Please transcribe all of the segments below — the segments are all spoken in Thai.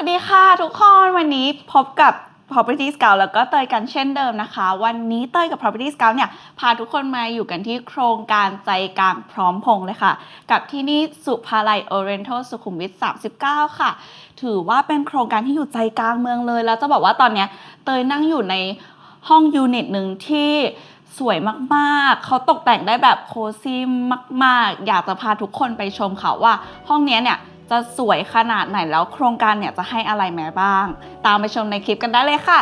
วัสดีค่ะทุกคนวันนี้พบกับ Property Scout แล้วก็เตยกันเช่นเดิมนะคะ วันนี้เตยกับ Property Scout เนี่ย พาทุกคนมาอยู่กันที่โครงการใจกลางพร้อมพงเลยค่ะ กับที่นี่สุภาลัย Oriental สุขุมวิท 39 ค่ะ ถือว่าเป็นโครงการที่อยู่ใจกลางเมืองเลย แล้วจะบอกว่าตอนเนี้ยเตยนั่งอยู่ในห้องยูนิตหนึ่งที่สวยมากๆ เขาตกแต่งได้แบบโคซี่มาก ๆ อยากจะพาทุกคนไปชมค่ะว่าห้องเนี้ยเนี่ย จะสวยขนาดไหนแล้วโครงการเนี่ยจะให้อะไรแม้บ้าง ตามไปชมในคลิปกันได้เลยค่ะ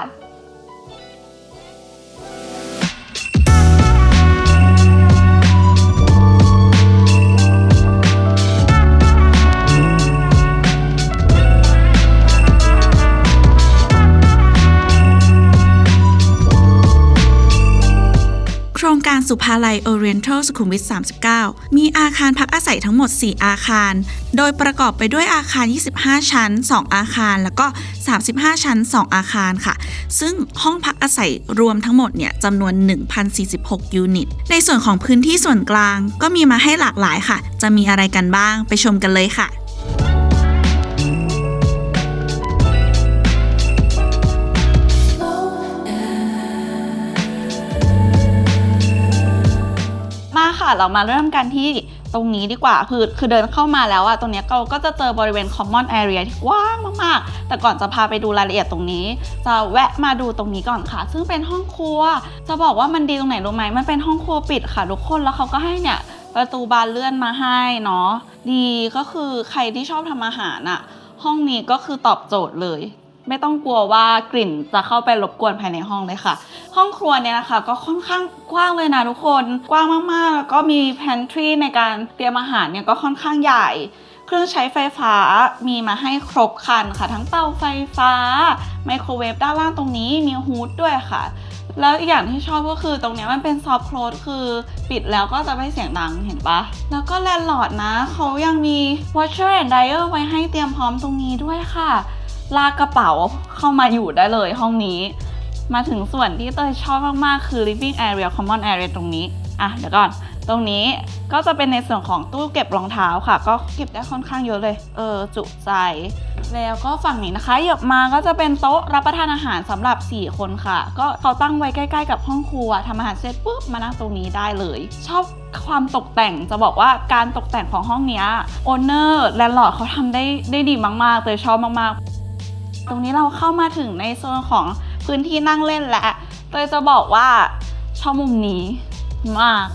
โครงการสุภาลัย Oriental สุขุมวิท 39 มีอาคารพักอาศัยทั้งหมด 4 อาคาร โดยประกอบไปด้วยอาคาร 25 ชั้น 2 อาคาร แล้วก็ 35 ชั้น 2 อาคารค่ะ ซึ่งห้องพักอาศัยรวมทั้งหมดเนี่ยจำนวน 1,046 ยูนิต ในส่วนของพื้นที่ส่วนกลางก็มีมาให้หลากหลายค่ะ จะมีอะไรกันบ้างไปชมกันเลยค่ะ ค่ะเรามาเริ่มกันที่ตรงนี้ดีกว่าคือคือเดินเข้ามาแล้วอะตรงนี้เราก็จะเจอบริเวณ common area ที่กว้างมากๆ แต่ก่อนจะพาไปดูรายละเอียดตรงนี้ จะแวะมาดูตรงนี้ก่อนค่ะ ซึ่งเป็นห้องครัว จะบอกว่ามันดีตรงไหนรู้ไหมมันเป็นห้องครัวปิดค่ะทุกคนแล้วเขาก็ให้เนี่ยประตูบานเลื่อนมาให้เนาะดีก็คือใครที่ชอบทำอาหารอะห้องนี้ก็คือตอบโจทย์เลย ไม่ต้องกลัวว่ากลิ่นจะเข้าไปรบกวนภายในห้องเลยค่ะ ห้องครัวเนี่ยนะคะก็ค่อนข้างกว้างเลยนะทุกคน กว้างมากๆ แล้วก็มี pantry ในการเตรียมอาหารเนี่ยก็ค่อนข้างใหญ่ เครื่องใช้ไฟฟ้ามีมาให้ครบครันค่ะ ทั้งเตาไฟฟ้า ไมโครเวฟด้านล่างตรงนี้มีฮูดด้วยค่ะ แล้วอีกอย่างที่ชอบก็คือตรงนี้มันเป็นซอฟ t ์ l o คือปิดแล้วก็จะไม่เสียงดังเห็นปะแล้วก็แลนด์ลอร์ดนะเขายังมี washer and dryer ไว้ให้เตรียมพร้อมตรงนี้ด้วยค่ะ ลากกระเป๋าเข้ามาอยู่ได้เลยห้องนี้ มาถึงส่วนที่เตยชอบมากๆ คือ living area common area ตรงนี้ อะ เดี๋ยวก่อน ตรงนี้ก็จะเป็นในส่วนของตู้เก็บรองเท้าค่ะ ก็เก็บได้ค่อนข้างเยอะเลย เออ จุใจ แล้วก็ฝั่งนี้นะคะหยบมาก็จะเป็นโต๊ะรับประทานอาหารสำหรับ 4 คนค่ะ ก็เขาตั้งไว้ใกล้ๆ กับห้องครัวทำอาหารเสร็จปุ๊บมานั่งตรงนี้ได้เลย ชอบความตกแต่งจะบอกว่าการตกแต่งของห้องนี้โอนเนอร์แลนด์ลอร์ดเขาทำได้ได้ดีมากๆเลยชอบมากๆ ตรงนี้เราเข้ามาถึงในโซนของพื้นที่นั่งเล่นแล้วเตยจะบอกว่าชอบมุมนี้มาก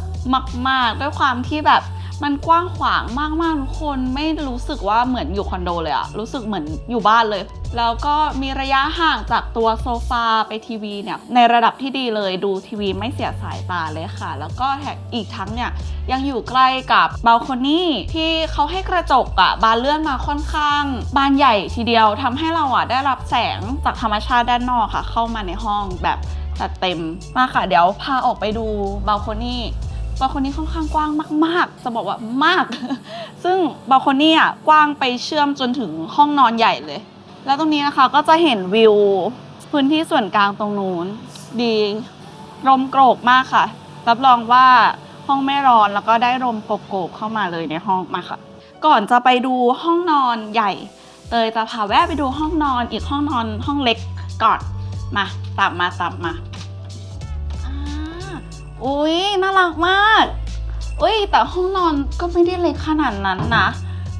มากๆด้วยความที่แบบ มันกว้างขวางมากๆทุกคนไม่รู้สึกว่าเหมือนอยู่คอนโดเลยอะรู้สึกเหมือนอยู่บ้านเลย แล้วก็มีระยะห่างจากตัวโซฟาไปทีวีเนี่ยในระดับที่ดีเลยดูทีวีไม่เสียสายตาเลยค่ะ แล้วก็แถอีกทั้งเนี่ยยังอยู่ใกล้กับบาลคอนี่ที่เขาให้กระจกอะบานเลื่อนมาค่อนข้าง บานใหญ่ทีเดียวทำให้เราอะได้รับแสงจากธรรมชาติด้านนอกค่ะ เข้ามาในห้องแบบจัดเต็มมาค่ะ เดี๋ยวพาออกไปดูบาลคอนี่ บาลคอนี่ค่อนข้างกว้างมาก ๆ จะบอกว่ามาก ซึ่งบาลคอนี่อะกว้างไปเชื่อมจนถึงห้องนอนใหญ่เลย แล้วตรงนี้นะคะก็จะเห็นวิวพื้นที่ส่วนกลางตรงนู้นดีลมโกรกมากค่ะ รับรองว่าห้องไม่ร้อนแล้วก็ได้ลมโกรกเข้ามาเลยในห้องมาค่ะ ก่อนจะไปดูห้องนอนใหญ่เตยจะพาแวะไปดูห้องนอนอีกห้องนอนห้องเล็กก่อนมาตามมาตามมาอ่า อุ้ยน่ารักมากอุ้ยแต่ห้องนอนก็ไม่ได้เล็กขนาดนั้นนะ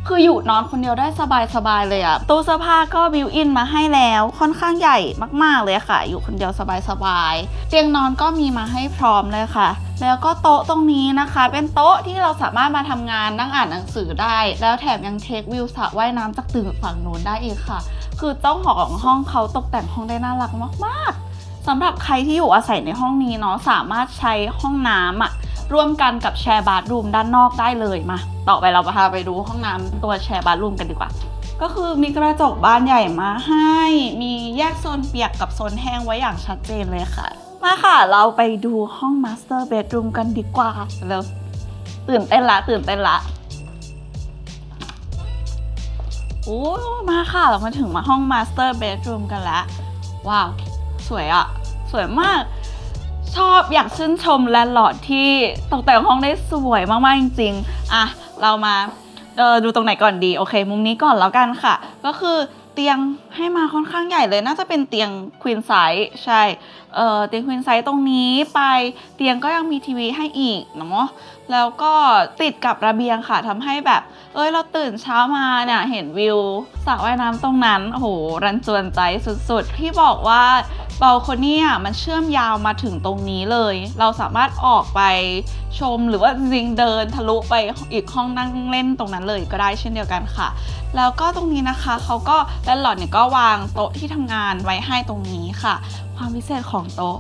คืออยู่นอนคนเดียวได้สบายๆเลยอะตู้เสื้อผ้าก็บิวอินมาให้แล้ว ค่อนข้างใหญ่มากๆเลยค่ะ อยู่คนเดียวสบายๆเตียงนอนก็มีมาให้พร้อมเลยค่ะ แล้วก็โต๊ะตรงนี้นะคะ เป็นโต๊ะที่เราสามารถมาทำงานนั่งอ่านหนังสือได้ แล้วแถมยังเทควิวสระว่ายน้ำจากตึกฝั่งโน้นได้อีกค่ะ คือเจ้าของห้องเขาตกแต่งห้องได้น่ารักมากๆ สำหรับใครที่อยู่อาศัยในห้องนี้เนาะสามารถใช้ห้องน้ำอะร่วมกันกับแชร์บาร์รูมด้านนอกได้เลยมา ต่อไปเราพาไปดูห้องน้ำตัวแชร์บาร์รูมกันดีกว่า ก็คือมีกระจกบานใหญ่มาให้ มีแยกโซนเปียกกับโซนแห้งไว้อย่างชัดเจนเลยค่ะ มาค่ะ เราไปดูห้องมาสเตอร์เบดรูมกันดีกว่าเร็วตื่นเต้นละตื่นเต้นละโอ้มาค่ะ เรามาถึงมาห้องมาสเตอร์เบดรูมกันแล้ว ว้าว วยอะสวยมาก ชอบอยากชื่นชมแลนด์ลอร์ดที่ตกแต่งห้องได้สวยมากๆจริงๆอะเรามาเออดูตรงไหนก่อนดี โอเค มุมนี้ก่อนแล้วกันค่ะ ก็คือ เตียงให้มาค่อนข้างใหญ่เลย น่าจะเป็นเตียงควีนไซส์ใช่เออเตียงควีนไซส์ตรงนี้ไปเตียงก็ยังมีทีวีให้อีกเนาะแล้วก็ติดกับระเบียงค่ะทำให้แบบ เอ้ยเราตื่นเช้ามาเนี่ยเห็นวิวสระว่ายน้ำตรงนั้นโอ้โหรันจวนใจสุดๆ ที่บอกว่าบลโคนี่อะมันเชื่อมยาวมาถึงตรงนี้เลย เราสามารถออกไปชมหรือว่าจริงเดินทะลุไปอีกห้องนั่งเล่นตรงนั้นเลยก็ได้เช่นเดียวกันค่ะ แล้วก็ตรงนี้นะคะเขาก็แลนด์ลอดเนี่ยก็วางโต๊ะที่ทำงานไว้ให้ตรงนี้ค่ะ ความพิเศษของโต๊ะ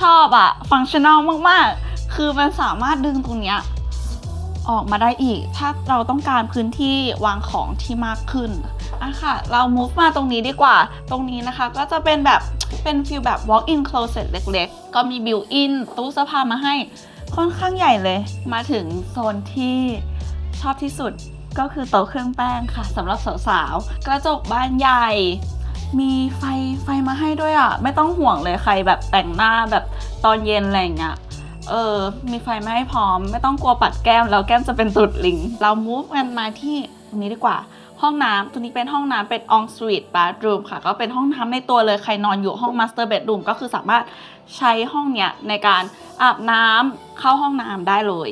ชอบอะฟังชั่นอลมากๆ คือมันสามารถดึงตรงเนี้ยออกมาได้อีก ถ้าเราต้องการพื้นที่วางของที่มากขึ้นอะค่ะ เรา move มาตรงนี้ดีกว่า ตรงนี้นะคะก็จะเป็นแบบ เป็นฟิลแบบ walk in closet เล็กๆ ก็มี built in ตู้เสื้อผ้ามาให้ค่อนข้างใหญ่เลย มาถึงโซนที่ชอบที่สุด ก็คือโต๊ะเครื่องแป้งค่ะสำหรับสาวๆ กระจกบานใหญ่ มีไฟไฟมาให้ด้วยอะ ไม่ต้องห่วงเลยใครแบบแต่งหน้าแบบตอนเย็นอะไรอย่างเงี้ยเออ มีไฟมาให้พร้อม ไม่ต้องกลัวปัดแก้ม แล้วแก้มจะเป็นตุดลิง เรา move กันมาที่ตรงนี้ดีกว่า ห้องน้ำตัวนี้เป็นห้องน้ำเป็น en suite bathroom ค่ะ ก็เป็นห้องน้ำในตัวเลยใครนอนอยู่ห้อง master bedroom ก็คือสามารถใช้ห้องเนี้ยในการอาบน้ำเข้าห้องน้ำได้เลย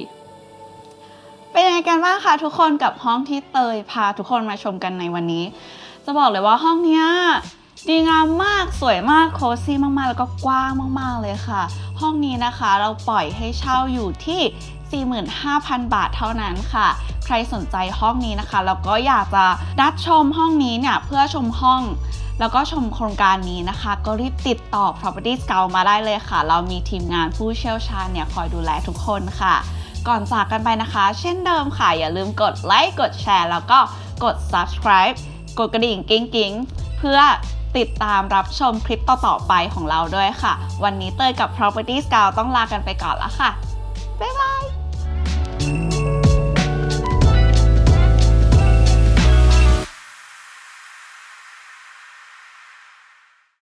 เป็นยังไงกันบ้างคะทุกคนกับห้องที่เตยพาทุกคนมาชมกันในวันนี้ จะบอกเลยว่าห้องเนี้ยดีงามมากสวยมากโคซี่มากๆ แล้วก็กว้างมากๆเลยค่ะ ห้องนี้นะคะเราปล่อยให้เช่าอยู่ที่ 45,000 บาทเท่านั้นค่ะ ใครสนใจห้องนี้นะคะแล้วก็อยากจะนัดชมห้องนี้เนี่ยเพื่อชมห้องแล้วก็ชมโครงการนี้นะคะ ก็รีบติดต่อ Property Scout มาได้เลยค่ะ เรามีทีมงานผู้เชี่ยวชาญเนี่ยคอยดูแลทุกคนค่ะ ก่อนจากกันไปนะคะ เช่นเดิมค่ะ อย่าลืมกดไลค์กดแชร์ แล้วก็กด subscribe กดกระดิ่งกิ้งกิ้งเพื่อติดตามรับชมคลิปต่อๆไปของเราด้วยค่ะ วันนี้เตยกับ Property Scout ต้องลากันไปก่อนแล้วค่ะ